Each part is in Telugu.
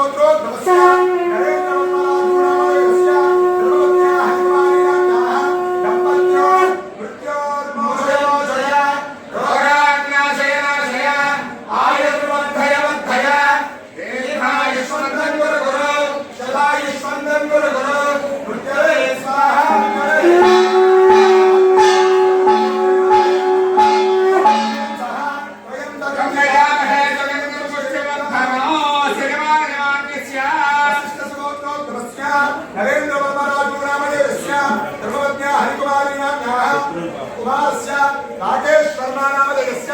నరేంద్ర వర్మరాజు నామధేయస్య ధర్మపత్న్యా హరికుమారి నామ్యాః కుమారస్య రాకేష్ శర్మా నామధేయస్య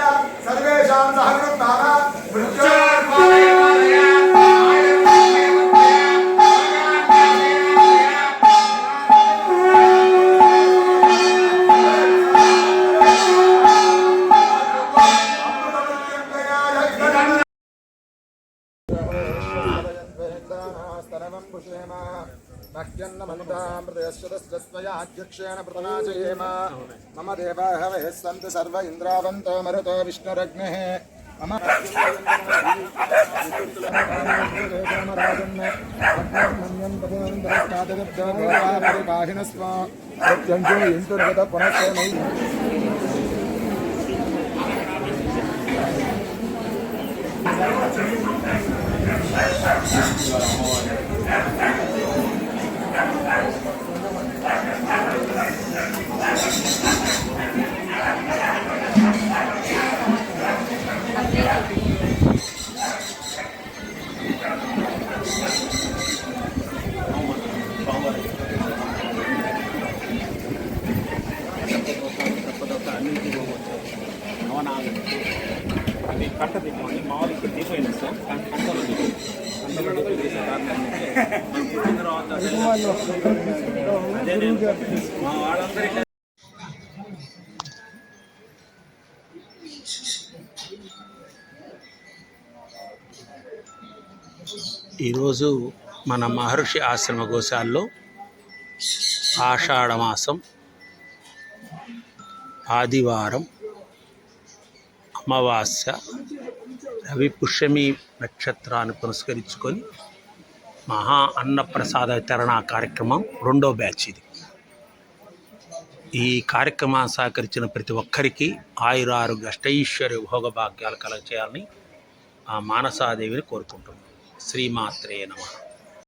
प्रतनाचयेम मह्यन्नमन्तामृतयश्चतस्तस्त्वयाध्यक्षेण प्रतनाचयेम मम देवाः वयः सन्ति सर्व इन्द्रावन्तो मरुतो विष्णुरग्नेः। मम అది కట్టది మామూలు ఇక్కడ దీపం సార్. కానీ తర్వాత అదే నేను మా వాళ్ళందరికీ ఈరోజు మన మహర్షి ఆశ్రమ గోశాల్లో ఆషాఢమాసం ఆదివారం అమావాస్య రవి పుష్యమి నక్షత్రాన్ని పురస్కరించుకొని మహా అన్నప్రసాద వితరణ కార్యక్రమం రెండో బ్యాచ్ ఇది. ఈ కార్యక్రమాన్ని సహకరించిన ప్రతి ఒక్కరికి ఆయురారు అష్టైశ్వర్య భోగభాగ్యాలు కలగచేయాలని ఆ మానసాదేవిని కోరుకుంటున్నాం. శ్రీమాత్రే నమ.